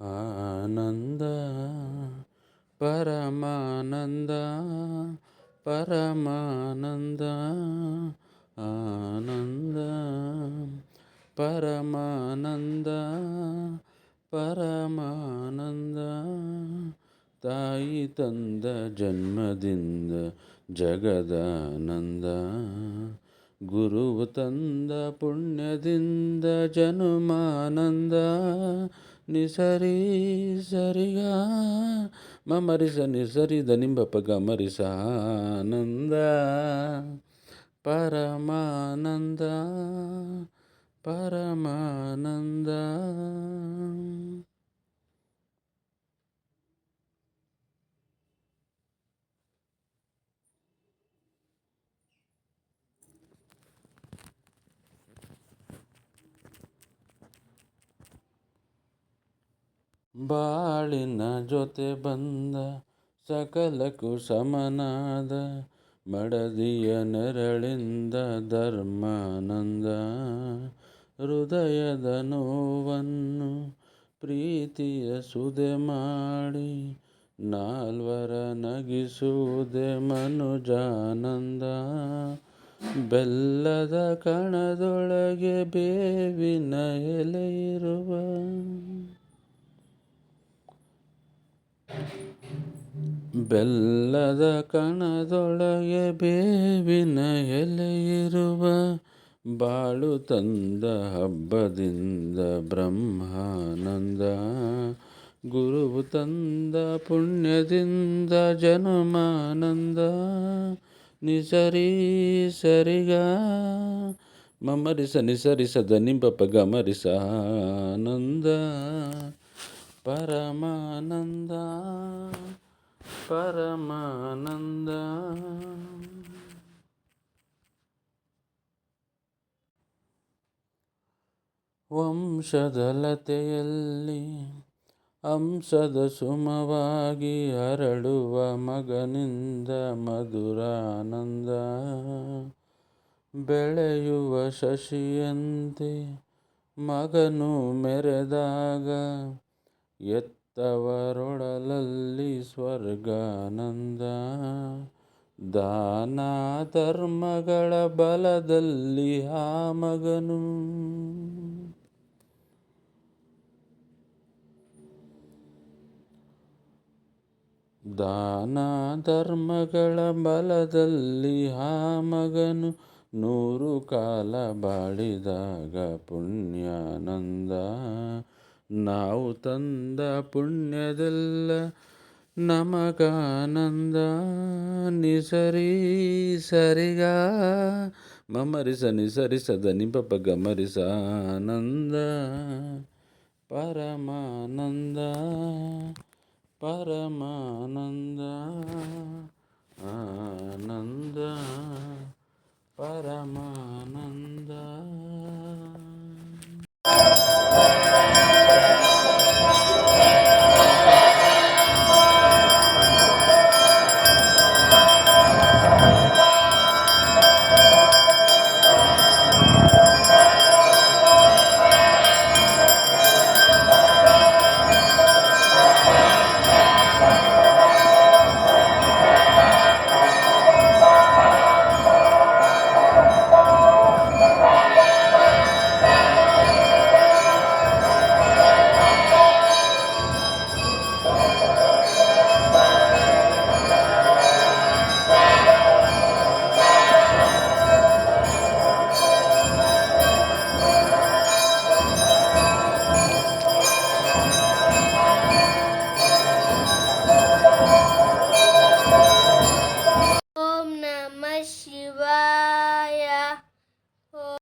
ಆನಂದ ಪರಮಾನಂದ ಪರಮಾನಂದ ಆನಂದ ಪರಮಾನಂದ ಪರಮಾನಂದ ತಾಯಿ ತಂದ ಜನ್ಮದಿಂದ ಜಗದಾನಂದ ಗುರುವು ತಂದ ಪುಣ್ಯದಿಂದ ಜನುಮಾನಂದ ನಿಸರಿ ಸರಿಗ ಮಮರಿಸ ನಿಸರಿದ ನಿಂಬಪ ಗಮರಿಸ ಆನಂದ ಪರಮಾನಂದ ಪರಮಾನಂದ ಬಾಳಿನ ಜೊತೆ ಬಂದ ಸಕಲಕ್ಕೂ ಸಮನಾದ ಮಡದಿಯ ನೆರಳಿಂದ ಧರ್ಮಾನಂದ ಹೃದಯದ ನೋವನ್ನು ಪ್ರೀತಿಯ ಸುದೆ ಮಾಡಿ ನಾಲ್ವರ ನಗಿಸುವುದೇ ಮನುಜಾನಂದ. ಬೆಲ್ಲದ ಕಣದೊಳಗೆ ಬೇವಿನ ಎಲೆ ಇರುವ ಬೆಲ್ಲದ ಕಣದೊಳಗೆ ಬೇವಿನ ಎಲೆಯಿರುವ ಬಾಳು ತಂದ ಹಬ್ಬದಿಂದ ಬ್ರಹ್ಮಾನಂದ. ಗುರುವು ತಂದ ಪುಣ್ಯದಿಂದ ಜನಮಾನಂದ. ನಿಸರಿ ಸರಿಗ? ಮಮರಿಸ ನಿಸರಿಸದ ನಿಂಬಪ್ಪ ಗಮರಿಸ ಆನಂದ. ಪರಮಾನಂದ ಪರಮಾನಂದ. ವಂಶದಲತೆಯಲ್ಲಿ ಅಂಶದ ಸುಮವಾಗಿ ಅರಳುವ ಮಗನಿಂದ ಮಧುರಾನಂದ. ಬೆಳೆಯುವ ಶಶಿಯಂತೆ ಮಗನು ಮೆರೆದಾಗ ಎತ್ತವರೊಡಲಲ್ಲಿ ಸ್ವರ್ಗಾನಂದ. ದಾನ ಧರ್ಮಗಳ ಬಲದಲ್ಲಿ ಆ ಮಗನು. ದಾನ ಧರ್ಮಗಳ ಬಲದಲ್ಲಿ ಆ ಮಗನು. ನೂರು ಕಾಲ ಬಾಳಿದಾಗ ಪುಣ್ಯಾನಂದ. ನಾವು ತಂದ ಪುಣ್ಯದೆಲ್ಲ ನಮಗಾನಂದ ನಿಸರಿ ಸರಿಗ ಮಮರಿಸ ನಿಸರಿಸದ ನಿಪಪ ಗಮರಿಸ ಆನಂದ ಪರಮಾನಂದ ಪರಮಾನಂದ ಆನಂದ ಪರಮಾನಂದ